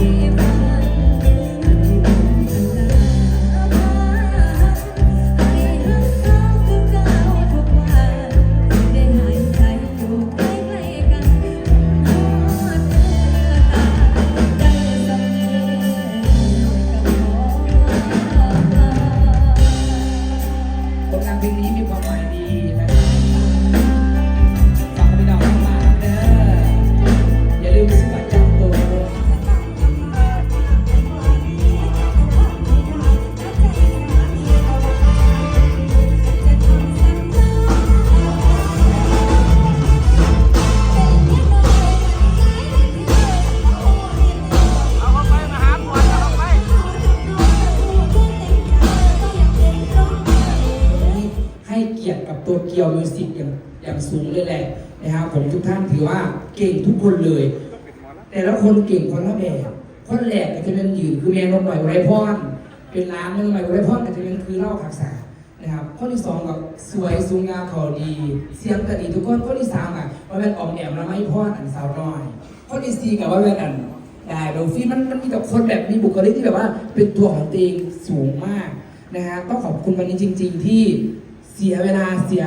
ที่ เกียวมิวสิกอย่างอย่างสูงเลยแหละนะครับผมทุกท่านถือว่าเก่งทุกคนเลย แต่ละคนเก่งคนละแบบคนแรกก็จะเป็นยืนคือแมงนกหน่อยไรพรเป็นร้านนึงหน่อยไรพรก็จะเป็นคือเล่าขักษานะครับข้อที่สองกับสวยสูงงามเขาดี เสียงก็ดีทุกคนข้อที่สามอะว่าเป็นออมแอมและไม่พรอันสาวน้อยข้อที่สี่กับว่าเป็นอันได้โดฟี่มันมันมีแต่คนแบบมีบุคลิกที่แบบว่าเป็นตัวของตัวเองสูงมากนะฮะต้องขอบคุณวันนี้จริง ๆ ที่ เสียเวลาเสีย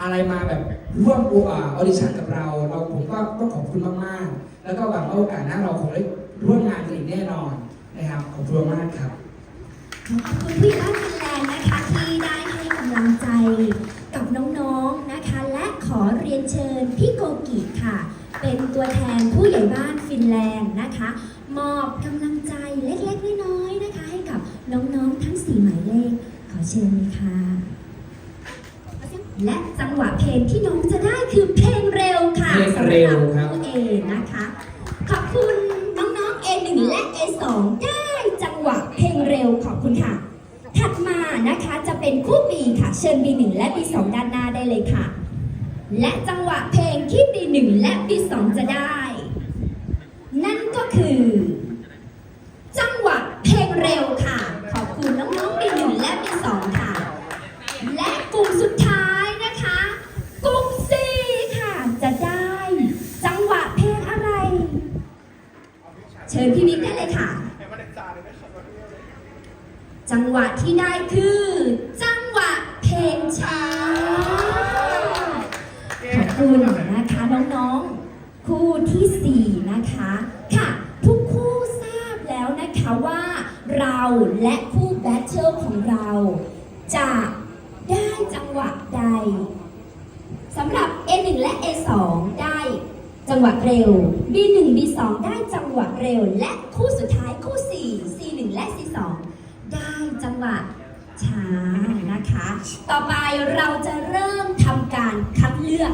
อะไรมาแบบร่วมออดิชั่นกับเรา เราผมก็ต้องขอบคุณมากๆ แล้วก็หวังว่าโอกาสหน้าเราคงได้ร่วมงานกันอีกแน่นอนนะครับขอบคุณมากครับขอบคุณพี่บ้านฟินแลนด์นะคะที่ได้ให้กำลังใจกับน้องๆนะคะ และขอเรียนเชิญพี่โกกิค่ะ เป็นตัวแทนผู้ใหญ่บ้านฟินแลนด์นะคะ มอบกำลังใจเล็กๆน้อยๆนะคะ ให้กับน้องๆทั้งสี่หมายเลข ขอเชิญเลยค่ะ และจังหวะเพลงที่น้องจะได้คือเพลงเร็วค่ะเพลงเร็วครับ สำหคู่เอนะคะ ขอบคุณน้องๆ A1 และ A2 ได้จังหวะเพลงเร็วขอบคุณค่ะ ถัดมานะคะจะเป็นคู่ B ค่ะ เชิญ B1 และ B2 ด้านหน้าได้เลยค่ะ และจังหวะเพลงที่ B1 และ B2 จะได้ นั่นก็คือ จังหวะที่ได้คือ จังหวะเพลงช้า ขอบคุณนะคะน้องๆ คู่ที่ 4 นะคะ ค่ะ ทุกคู่ทราบแล้วนะคะว่าเราและคู่แบทเทิลของเรา จะได้จังหวะใดสำหรับ A1 และ A2 ได้จังหวะเร็ว B1 B2 ได้จังหวะเร็ว และคู่สุดท้ายคู่ 4 C1 และ C2 จังหวะช้านะคะ ต่อไปเราจะเริ่มทำการคัดเลือก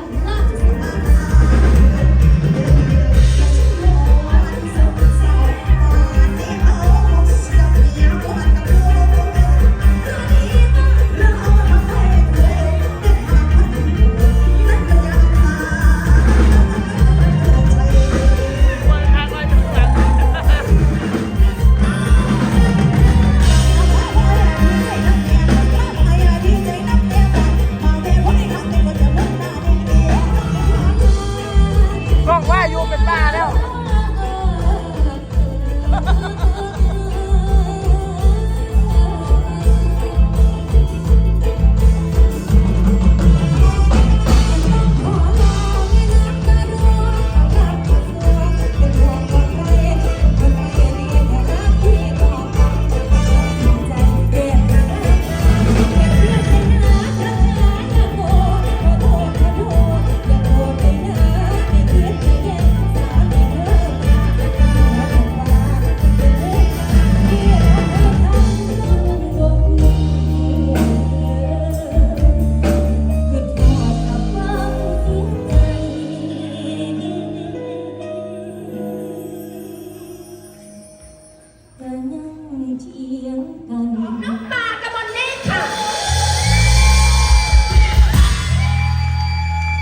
น้องปลากระบอนเน่ค่ะ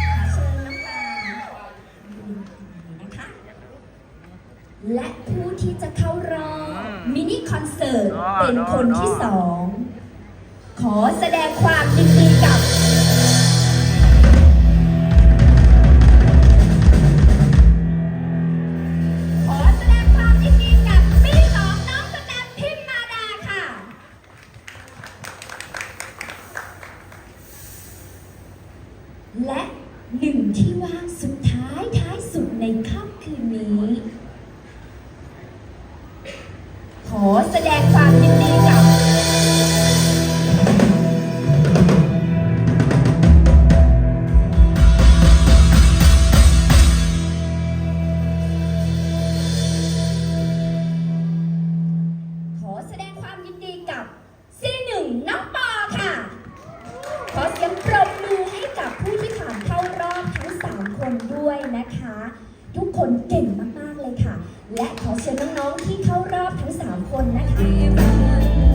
ขอเชิญน้องปลานะคะและผู้ที่จะเข้ารอบมินิคอนเสิร์ตเป็นคนที่สอง ขอแสดงความยินดีกับขอแสดงความยินดีกับ และหนึ่งที่ว่างสุด นะคะ ทุกคนเก่งมาก ๆ เลยค่ะ และขอเชิญน้อง ๆ ที่เข้ารอบทั้ง 3 คนนะคะผลงานนะคะ